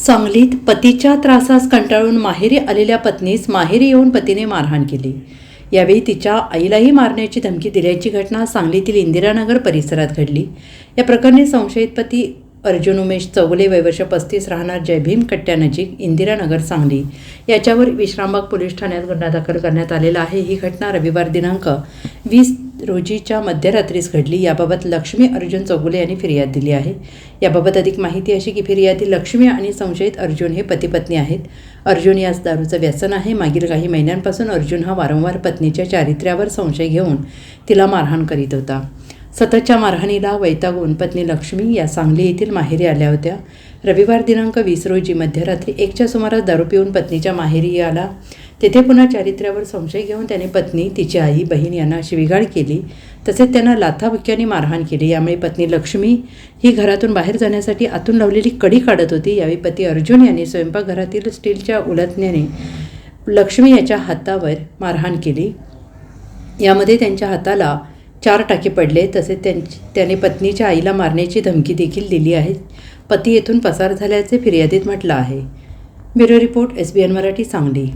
सांगलीत पतीच्या त्रासास कंटाळून माहेरी आलेल्या पत्नीस माहेरी येऊन पतीने मारहाण केली. यावेळी तिच्या आईलाही मारण्याची धमकी दिल्याची घटना सांगलीतील इंदिरानगर परिसरात घडली. या प्रकरणी संशयित पती अर्जुन उमेश चौगले वैवर्ष पस्तीस राहणार जयभीम कट्ट्यानजीक इंदिरानगर सांगली. याच्यावर विश्रामबाग पोलीस ठाण्यात गुन्हा दाखल करण्यात आलेला आहे. ही घटना रविवार दिनांक वीस रोजीच्या मध्यरात्रीस घडली. याबाबत लक्ष्मी अर्जुन चौगुले यांनी फिर्याद दिली आहे. याबाबत अधिक माहिती अशी की फिर्यादी लक्ष्मी आणि संशयित अर्जुन हे पतीपत्नी आहेत. अर्जुन यास दारूचं व्यसन आहे. मागील काही महिन्यांपासून अर्जुन हा वारंवार पत्नीच्या चारित्र्यावर संशय घेऊन तिला मारहाण करीत होता. सततच्या मारहाणीला वैतागून पत्नी लक्ष्मी या सांगली येथील माहेरी आल्या होत्या. रविवार दिनांक वीस रोजी मध्यरात्री एकच्या सुमारास दारू पिऊन पत्नीच्या माहेरी आला. तेथे पुन्हा चारित्र्यावर संशय घेऊन त्याने पत्नी तिची आई बहीण यांना शिवीगाळ केली. तसेच त्यांना लाथाबुक्क्याने मारहाण केली. यामुळे पत्नी लक्ष्मी ही घरातून बाहेर जाण्यासाठी आतून लावलेली कडी काढत होती. यावेळी पती अर्जुन यांनी स्वयंपाकघरातील स्टीलच्या उलटण्याने लक्ष्मी याच्या हातावर मारहाण केली. यामध्ये त्यांच्या हाताला चार टाके पडले. तसेच त्यांची त्याने पत्नीच्या आईला मारण्याची धमकी देखील दिली आहे. पती येथून पसार झाल्याचे फिर्यादीत म्हटलं आहे. Bureau report S B N Marathi Sangli.